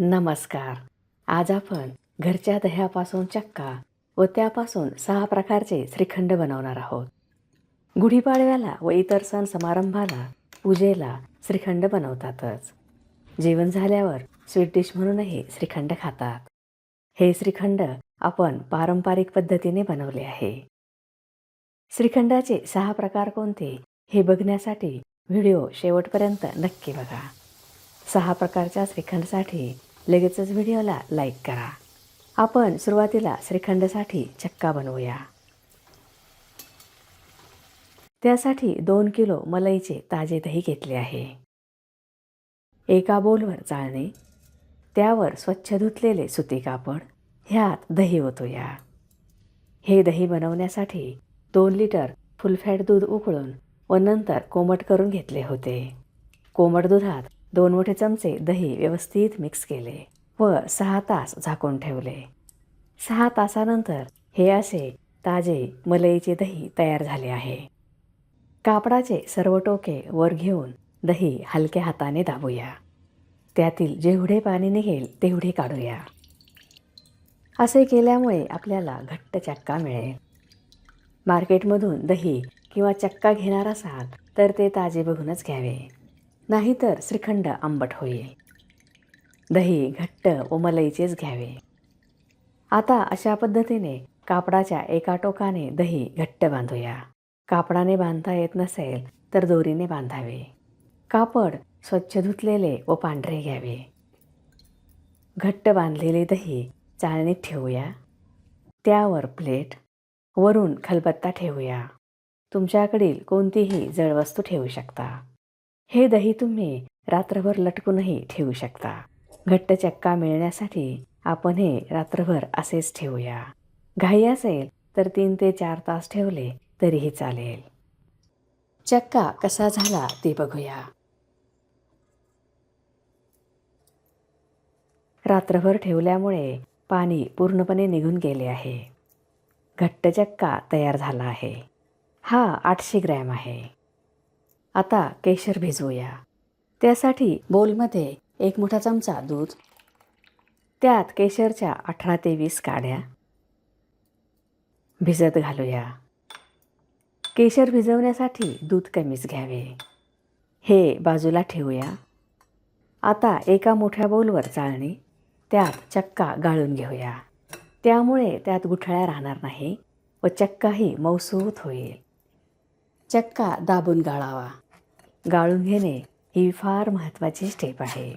नमस्कार. आज आपण घरच्या दह्यापासून चक्का व त्यापासून सहा प्रकारचे श्रीखंड बनवणार आहोत. गुढीपाडव्याला व इतर सण समारंभाला पूजेला श्रीखंड बनवतातच. जेवण झाल्यावर स्वीट डिश म्हणूनही श्रीखंड खातात. हे श्रीखंड आपण पारंपरिक पद्धतीने बनवले आहे. श्रीखंडाचे सहा प्रकार कोणते हे बघण्यासाठी व्हिडिओ शेवटपर्यंत नक्की बघा. सहा प्रकारच्या श्रीखंडसाठी लगेचच व्हिडिओला लाईक करा. आपण सुरुवातीला श्रीखंडसाठी चक्का बनवूया. त्यासाठी दोन किलो मलईचे ताजे दही घेतले आहे. एका बोलवर चाळणे त्यावर स्वच्छ धुतलेले सुती कापड ह्यात दही ओतूया. हे दही बनवण्यासाठी दोन लिटर फुलफॅट दूध उकळून व नंतर कोमट करून घेतले होते. कोमट दुधात दोन मोठे चमचे दही व्यवस्थित मिक्स केले व सहा तास झाकून ठेवले. सहा तासानंतर हे असे ताजे मलईचे दही तयार झाले आहे. कापडाचे सर्व टोके वर घेऊन दही हलक्या हाताने दाबूया. त्यातील जेवढे पाणी निघेल तेवढे काढूया. असे केल्यामुळे आपल्याला घट्ट चक्का मिळेल. मार्केटमधून दही किंवा चक्का घेणार असाल तर ते ताजे बघूनच घ्यावे. नाहीतर श्रीखंड आंबट होईल. दही घट्ट व मलईचेच घ्यावे. आता अशा पद्धतीने कापडाच्या एका टोकाने दही घट्ट बांधूया. कापडाने बांधता येत नसेल तर दोरीने बांधावे. कापड स्वच्छ धुतलेले व पांढरे घ्यावे. घट्ट बांधलेले दही चाळणीत ठेवूया. त्यावर प्लेट वरून खलबत्ता ठेवूया. तुमच्याकडील कोणतीही जळवस्तू ठेवू शकता. हे दही तुम्ही रात्रभर लटकूनही ठेवू शकता. घट्ट चक्का मिळण्यासाठी आपण हे रात्रभर असेच ठेवूया. घाई असेल तर तीन ते चार तास ठेवले तरीही चालेल. चक्का कसा झाला ते बघूया. रात्रभर ठेवल्यामुळे पाणी पूर्णपणे निघून गेले आहे. घट्ट चक्का तयार झाला आहे. हा आठशे ग्रॅम आहे. आता केशर भिजवूया. त्यासाठी बोलमध्ये एक मोठा चमचा दूध त्यात केशरच्या अठरा ते वीस काड्या भिजत घालूया. केशर भिजवण्यासाठी दूध कमीच घ्यावे. हे बाजूला ठेवूया. आता एका मोठ्या बोलवर चाळणी त्यात चक्का गाळून घेऊया. त्यामुळे त्यात गुठळ्या राहणार नाही व चक्काही मौसूत होईल. चक्का दाबून गाळावा. गाळून घेणे ही फार महत्त्वाची स्टेप आहे.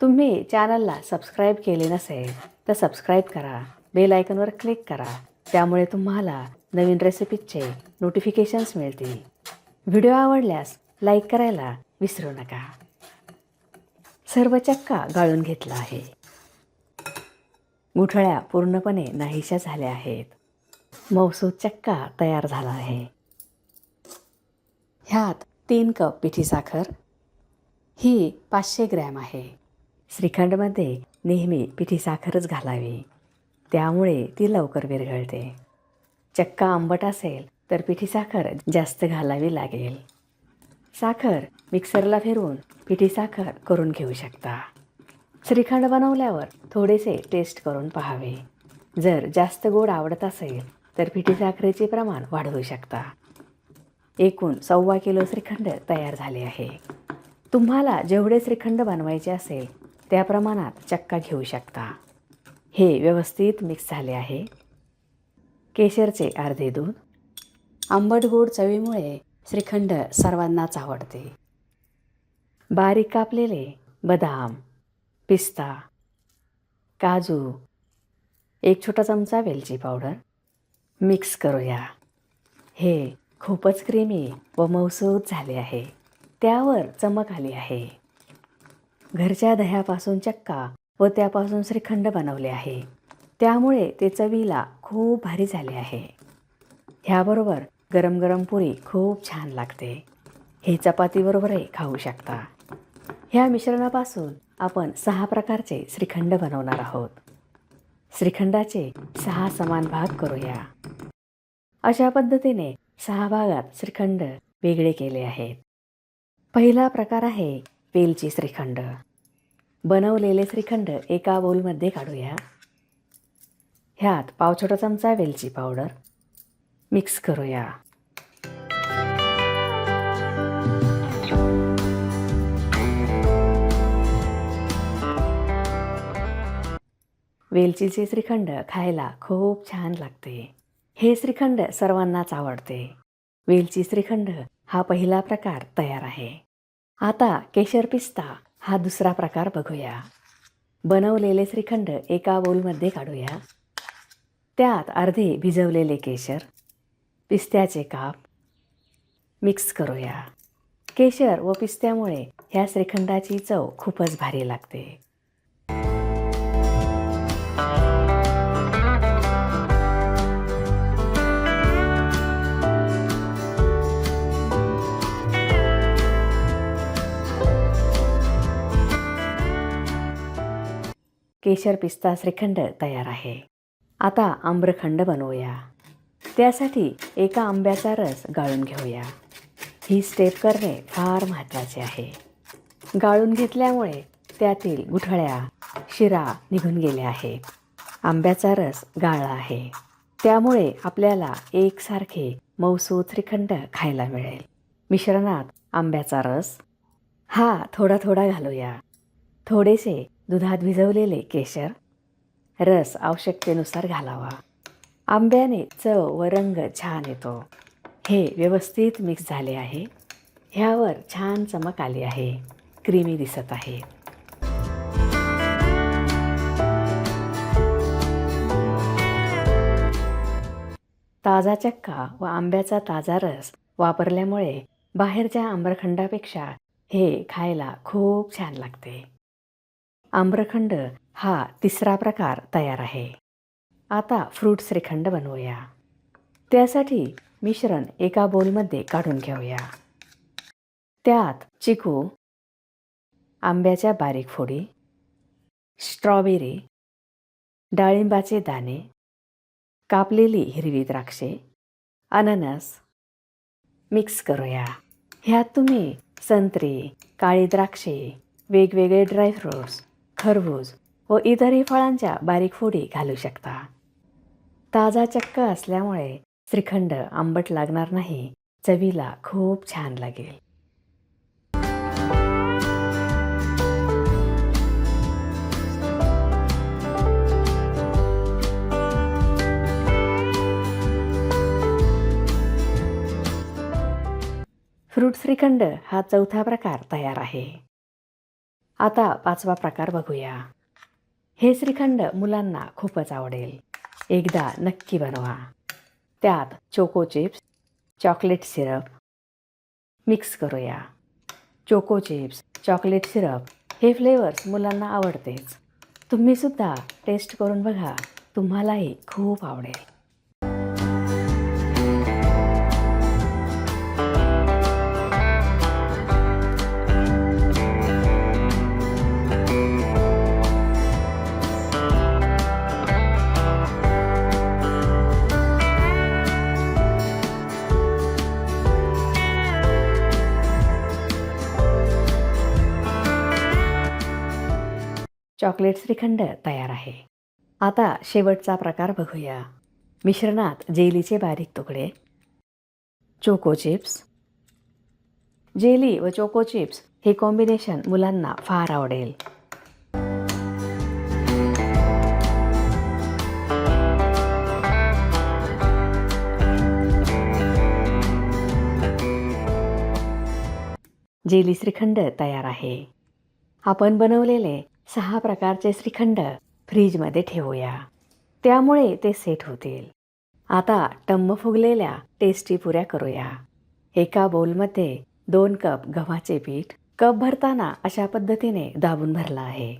तुम्ही चॅनलला सबस्क्राईब केले नसेल तर सबस्क्राईब करा बेल आयकनवर क्लिक करा त्यामुळे तुम्हाला नवीन रेसिपीजचे नोटिफिकेशन्स मिळतील. व्हिडिओ आवडल्यास लाईक करायला विसरू नका. सर्व चक्का गाळून घेतला आहे. गुठळ्या पूर्णपणे नाहीशा झाल्या आहेत. मौसूद चक्का तयार झाला आहे. ह्यात तीन कप पिठी साखर. ही पाचशे ग्रॅम आहे. श्रीखंडमध्ये नेहमी पिठी साखरच घालावी. त्यामुळे ती लवकर विरघळते. चक्का आंबट असेल तर पिठी साखर जास्त घालावी लागेल. साखर मिक्सरला फिरवून पिठी साखर करून घेऊ शकता. श्रीखंड बनवल्यावर थोडेसे टेस्ट करून पाहावे. जर जास्त गोड आवडत असेल तर पिठी साखरेचे प्रमाण वाढवू शकता. एकूण सव्वा किलो श्रीखंड तयार झाले आहे. तुम्हाला जेवढे श्रीखंड बनवायचे असेल त्या प्रमाणात चक्का घेऊ शकता. हे व्यवस्थित मिक्स झाले आहे. केशरचे अर्धे दूध आंबट गोड चवीमुळे श्रीखंड सर्वांनाच आवडते. बारीक कापलेले बदाम पिस्ता काजू एक छोटा चमचा वेलची पावडर मिक्स करूया. हे खूपच क्रीमी व मौसूद झाले आहे. त्यावर चमक आली आहे. घरच्या दह्यापासून चक्का व त्यापासून श्रीखंड बनवले आहे. त्यामुळे ते चवीला खूप भारी झाले आहे. ह्याबरोबर गरम गरम पुरी खूप छान लागते. हे चपातीबरोबरही खाऊ शकता. ह्या मिश्रणापासून आपण सहा प्रकारचे श्रीखंड बनवणार आहोत. श्रीखंडाचे सहा समान भाग करूया. अशा पद्धतीने सहा भागात श्रीखंड वेगळे केले आहेत. पहिला प्रकार आहे वेलची श्रीखंड. बनवलेले श्रीखंड एका बोलमध्ये काढूया. ह्यात पाव छोटा चमचा वेलची पावडर मिक्स करूया. वेलचीचे श्रीखंड खायला खूप छान लागते. हे श्रीखंड सर्वांनाच आवडते. वेलची श्रीखंड हा पहिला प्रकार तयार आहे. आता केशर पिस्ता हा दुसरा प्रकार बघूया. बनवलेले श्रीखंड एका बोलमध्ये काढूया. त्यात अर्धे भिजवलेले केशर पिस्त्याचे काप मिक्स करूया. केशर व पिस्त्यामुळे ह्या श्रीखंडाची चव खूपच भारी लागते. केशर पिस्ता श्रीखंड तयार आहे. आता आम्रखंड बनवूया. त्यासाठी एका आंब्याचा रस गाळून घेऊया. ही स्टेप करणे फार महत्त्वाचे आहे. गाळून घेतल्यामुळे त्यातील गुठळ्या शिरा निघून गेल्या आहेत. आंब्याचा रस गाळला आहे. त्यामुळे आपल्याला एकसारखे मौसू श्रीखंड खायला मिळेल. मिश्रणात आंब्याचा रस. हा थोडा थोडा घालूया. थोडेसे दुधात भिजवलेले केशर रस आवश्यकतेनुसार घालावा. आंब्याने चव व रंग छान येतो. हे व्यवस्थित मिक्स झाले आहे. ह्यावर छान चमक आली आहे. क्रीमी दिसत आहे. ताजा चक्का व आंब्याचा ताजा रस वापरल्यामुळे बाहेरच्या आम्रखंडापेक्षा हे खायला खूप छान लागते. आम्रखंड हा तिसरा प्रकार तयार आहे. आता फ्रूट श्रीखंड बनवूया. त्यासाठी मिश्रण एका बोलमध्ये काढून घेऊया. त्यात चिकू आंब्याच्या बारीक फोडी स्ट्रॉबेरी डाळिंबाचे दाणे कापलेली हिरवी द्राक्षे अननस मिक्स करूया. ह्यात तुम्ही संत्री काळी द्राक्षे वेगवेगळे ड्रायफ्रूट्स खरबूज व इतरही फळांच्या बारीक फोडी घालू शकता. ताजा चक्क असल्यामुळे श्रीखंड आंबट लागणार नाही चवीला खूप छान लागेल. फ्रूट श्रीखंड हा चौथा प्रकार तयार आहे. आता पाचवा प्रकार बघूया. हे श्रीखंड मुलांना खूपच आवडेल. एकदा नक्की बनवा. त्यात choco chips chocolate syrup mix करूया. चोको चिप्स चॉकलेट सिरप हे फ्लेवर्स मुलांना आवडतेच. तुम्हीसुद्धा टेस्ट करून बघा. तुम्हालाही खूप आवडेल. चॉकलेट श्रीखंड तयार आहे. आता शेवटचा प्रकार बघूया. मिश्रणात जेलीचे बारीक तुकडे. Choco chips. जेली व चोको चिप्स हे कॉम्बिनेशन मुलांना फार आवडेल. जेली श्रीखंड तयार आहे. आपण बनवलेले सहा प्रकारचे श्रीखंड फ्रीजमध्ये ठेवूया. त्यामुळे ते सेट होतील. आता टम्म फुगलेल्या टेस्टी पुऱ्या करूया. एका बोलमध्ये दोन कप गव्हाचे पीठ कप भरताना अशा पद्धतीने दाबून भरला आहे.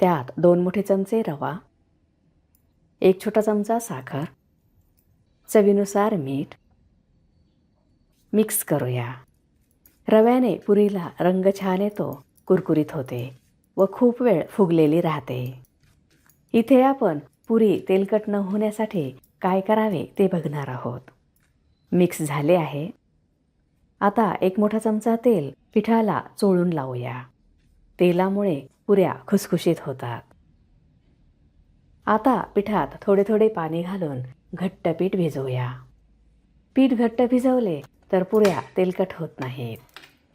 त्यात दोन मोठे चमचे रवा एक छोटा चमचा साखर चवीनुसार मीठ मिक्स करूया. रव्याने पुरीला रंग छान येतो. कुरकुरीत होते व खूप वेळ फुगलेली राहते. इथे आपण पुरी तेलकट न होण्यासाठी काय करावे ते बघणार आहोत. मिक्स झाले आहे. आता एक मोठा चमचा तेल पिठाला चोळून लावूया. तेलामुळे पुऱ्या खुसखुशीत होतात. आता पिठात थोडे थोडे पाणी घालून घट्ट पीठ भिजवूया. पीठ घट्ट भिजवले तर पुऱ्या तेलकट होत नाहीत.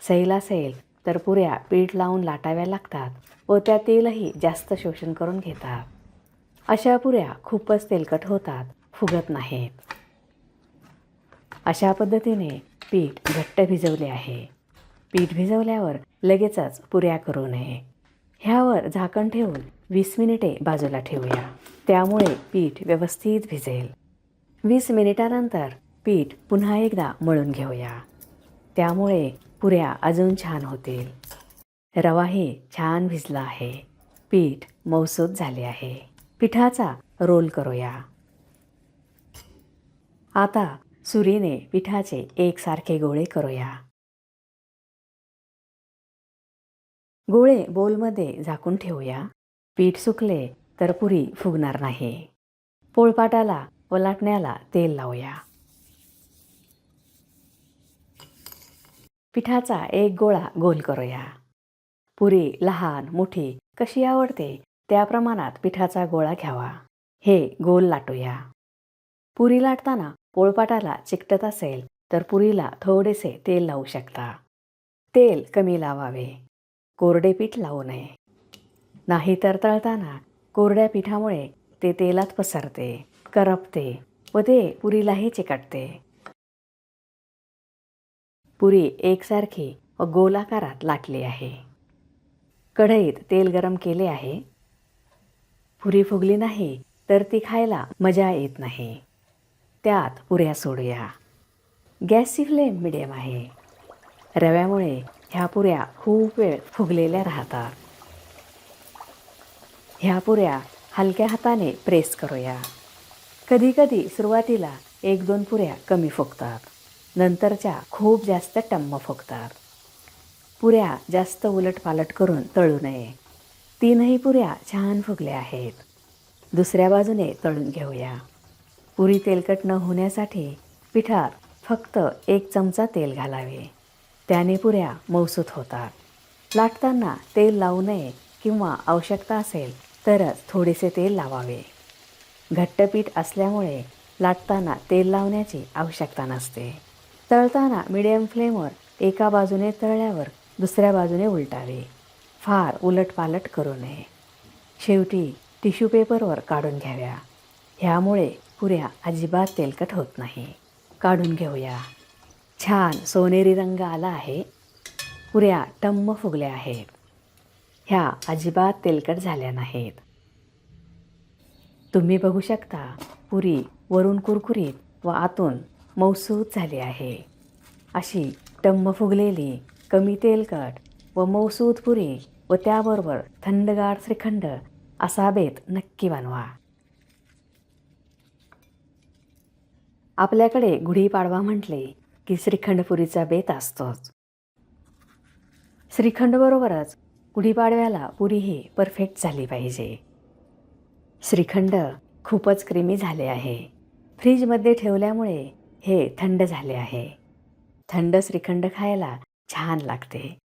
सैल असेल तर पुऱ्या पीठ लावून लाटाव्या लागतात व त्या तेलही जास्त शोषण करून घेतात. अशा पुऱ्या खूपच तेलकट होतात फुगत नाहीत. अशा पद्धतीने पीठ घट्ट भिजवले आहे. पीठ भिजवल्यावर लगेचच पुऱ्या करू नये. ह्यावर झाकण ठेवून वीस मिनिटे बाजूला ठेवूया. त्यामुळे पीठ व्यवस्थित भिजेल. वीस मिनिटानंतर पीठ पुन्हा एकदा मळून घेऊया. त्यामुळे पुऱ्या अजून छान होतील. रवाही छान भिजला आहे. पीठ मौसूद झाले आहे. पिठाचा रोल करूया. आता सुरीने पिठाचे एकसारखे गोळे करूया. गोळे बोलमध्ये झाकून ठेवूया. पीठ सुकले तर पुरी फुगणार नाही. पोळपाटाला ओलाटण्याला तेल लावूया. पिठाचा एक गोळा गोल करूया. पुरी लहान मोठी कशी आवडते त्या प्रमाणात पिठाचा गोळा घ्यावा. हे गोल लाटूया. पुरी लाटताना पोळपाटाला चिकटत असेल तर पुरीला थोडेसे तेल लावू शकता. तेल कमी लावावे. कोरडे पीठ लावू नये. नाहीतर तळताना कोरड्या पिठामुळे ते तेलात पसरते करपते व ते पुरीलाही चिकटते. पुरी एकसारखी व गोलाकारात लाटली आहे. कढईत तेल गरम केले आहे. पुरी फुगली नाही तर ती खायला मजा येत नाही. त्यात पुऱ्या सोडूया. गॅसची फ्लेम मिडियम आहे. रव्यामुळे ह्या पुऱ्या खूप वेळ फुगलेल्या राहतात. ह्या पुऱ्या हलक्या हाताने प्रेस करूया. कधीकधी सुरुवातीला एक दोन पुऱ्या कमी फुगतात. नंतरच्या खूप जास्त टम्म फुगतात पुऱ्या जास्त उलटपालट करून तळू नये. तीनही पुऱ्या छान फुगल्या आहेत. दुसऱ्या बाजूने तळून घेऊया. पुरी तेलकट न होण्यासाठी पिठात फक्त एक चमचा तेल घालावे. त्याने पुऱ्या मौसूत होतात. लाटताना तेल लावू नये किंवा आवश्यकता असेल तरच थोडेसे तेल लावावे. घट्ट पीठ असल्यामुळे लाटताना तेल लावण्याची आवश्यकता नसते. तळताना मिडियम फ्लेमवर एका बाजूने तळल्यावर दुसऱ्या बाजूने उलटावे. फार उलटपालट करू नये. शेवटी टिश्यू पेपरवर काढून घ्याव्या. ह्यामुळे पुऱ्या अजिबात तेलकट होत नाही. काढून घेऊया. छान सोनेरी रंग आला आहे. पुऱ्या टम्म फुगल्या आहेत. ह्या अजिबात तेलकट झाल्या नाहीत. तुम्ही बघू शकता पुरी वरून कुरकुरीत व आतून मौसूद झाली आहे. अशी टम्म फुगलेली कमी तेलकट व मौसूद पुरी व त्याबरोबर थंडगार श्रीखंड असा बेत नक्की बनवा आपल्याकडे गुढीपाडवा म्हटले की श्रीखंडपुरीचा बेत असतोच. श्रीखंडबरोबरच गुढीपाडव्याला पुरीही परफेक्ट झाली पाहिजे. श्रीखंड खूपच क्रीमी झाले आहे. फ्रीजमध्ये ठेवल्यामुळे हे थंड झाले आहे. थंड श्रीखंड खायला छान लागते.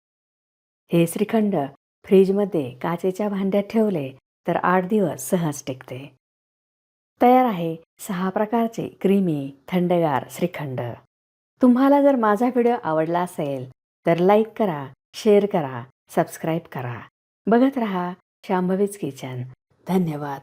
हे श्रीखंड फ्रीजमध्ये काचेच्या भांड्यात ठेवले तर आठ दिवस सहज टिकते. तयार आहे सहा प्रकारचे क्रीमी थंडगार श्रीखंड. तुम्हाला जर माझा व्हिडिओ आवडला असेल तर लाईक करा शेअर करा सबस्क्राईब करा. बघत रहा शांभवीज किचन. धन्यवाद.